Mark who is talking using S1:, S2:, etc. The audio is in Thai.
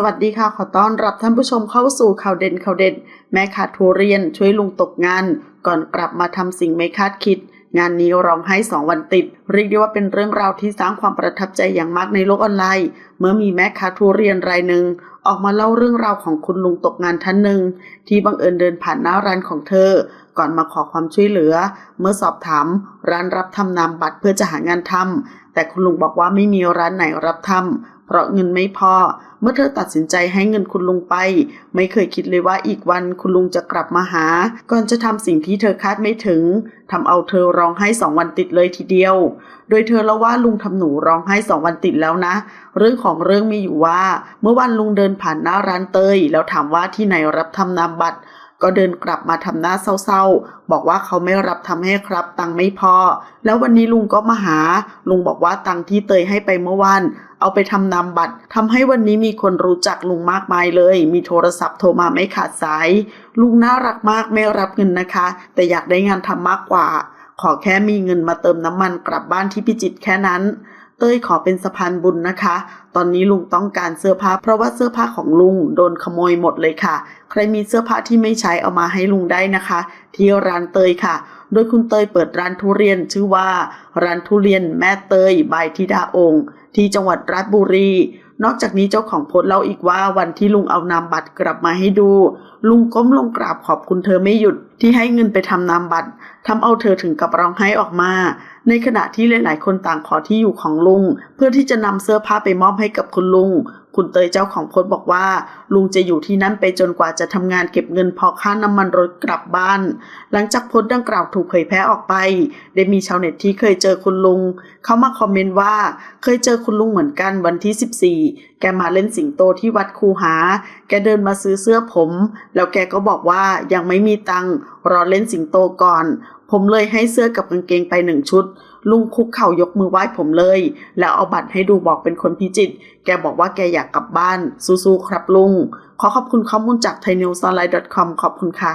S1: สวัสดีค่ะ ขอต้อนรับท่านผู้ชมเข้าสู่ข่าวเด่นข่าวเด็ด แม่ขาดทุเรียนช่วยลุงตกงาน ก่อนกลับมาทำสิ่งไม่คาดคิด งานนี้ร้องไห้สองวันติด เรียกได้ว่าเป็นเรื่องราวที่สร้างความประทับใจอย่างมากในโลกออนไลน์ เมื่อมีแม่ค้าทุเรียนรายหนึ่งออกมาเล่าเรื่องราวของคุณลุงตกงานท่านหนึ่งที่บังเอิญเดินผ่านหน้าร้านของเธอ ก่อนมาขอความช่วยเหลือ เมื่อสอบถามร้านรับทำนามบัตรเพื่อจะหางานทำแต่คุณลุงบอกว่าไม่มีร้านไหนรับทำเพราะเงินไม่พอ เมื่อเธอตัดสินใจให้เงินคุณลุงไป ไม่เคยคิดเลยว่าอีกวันคุณลุงจะกลับมาหา ก่อนจะทำสิ่งที่เธอคาดไม่ถึงทำเอาเธอร้องไห้สองวันติดเลยทีเดียวโดยเธอเล่าว่าลุงทำหนูร้องไห้สองวันติดแล้วนะ เรื่องของเรื่องมีอยู่ว่า เมื่อวันลุงเดินผ่านหน้าร้านเตย แล้วถามว่าที่ไหนรับทำนามบัตร ก็เดินกลับมาทำหน้าเศร้าๆ บอกว่าเขาไม่รับทำให้ครับ ตังไม่พอ แล้ววันนี้ลุงก็มาหา ลุงบอกว่าตังที่เตยให้ไปเมื่อวานเอาไปทำนามบัตรทำให้วันนี้มีคนรู้จักลุงมากมายเลย มีโทรศัพท์โทรมาไม่ขาดสาย ลุงน่ารักมากไม่รับเงินนะคะ แต่อยากได้งานทำมากกว่า ขอแค่มีเงินมาเติมน้ำมันกลับบ้านที่พิจิตแค่นั้น เต้ยขอเป็นสะพานบุญนะคะ ตอนนี้ลุงต้องการเสื้อผ้า เพราะว่าเสื้อผ้าของลุงโดนขโมยหมดเลยค่ะ ใครมีเสื้อผ้าที่ไม่ใช้เอามาให้ลุงได้นะคะ ที่ร้านเตยค่ะ โดยคุณเตยเปิดร้านทุเรียนชื่อว่า ร้านทุเรียนแม่เตยบายธิดาองค์ ที่จังหวัดราชบุรี นอกจากนี้เจ้าของโพสต์เล่าอีกว่าวันที่ลุงเอานามบัตรกลับมาให้ดู ลุงก้มลงกราบขอบคุณเธอไม่หยุดที่ให้เงินไปทำนามบัตรทำเอาเธอถึงกับร้องไห้ออกมา ในขณะที่หลาย ๆ คนต่างขอที่อยู่ของลุง เพื่อที่จะนำเสื้อผ้าไปมอบให้กับคุณลุง คุณเตยเจ้าของโพสต์บอกว่า ลุงจะอยู่ที่นั่นไปจนกว่าจะทำงานเก็บเงินพอค่าน้ำมันรถกลับบ้าน หลังจากโพสต์ดังกล่าวถูกเผยแพร่ออกไป ได้มีชาวเน็ตที่เคยเจอคุณลุง เข้ามาคอมเมนต์ว่า เคยเจอคุณลุงเหมือนกันวันที่ 14 แกมาเล่นสิงโตที่วัดคูหา แกเดินมาซื้อเสื้อผม แล้วแกก็บอกว่ายังไม่มีตังค์รอเล่นสิงโตก่อน ผมเลยให้เสื้อกับกางเกงไปหนึ่งชุด ลุงคุกเข่ายกมือไหว้ผมเลย แล้วเอาบัตรให้ดูบอกเป็นคนพิจิต แกบอกว่าแกอยากกลับบ้าน สู้ๆครับลุง ขอขอบคุณข้อมูลจาก thainews online com ขอบคุณค่ะ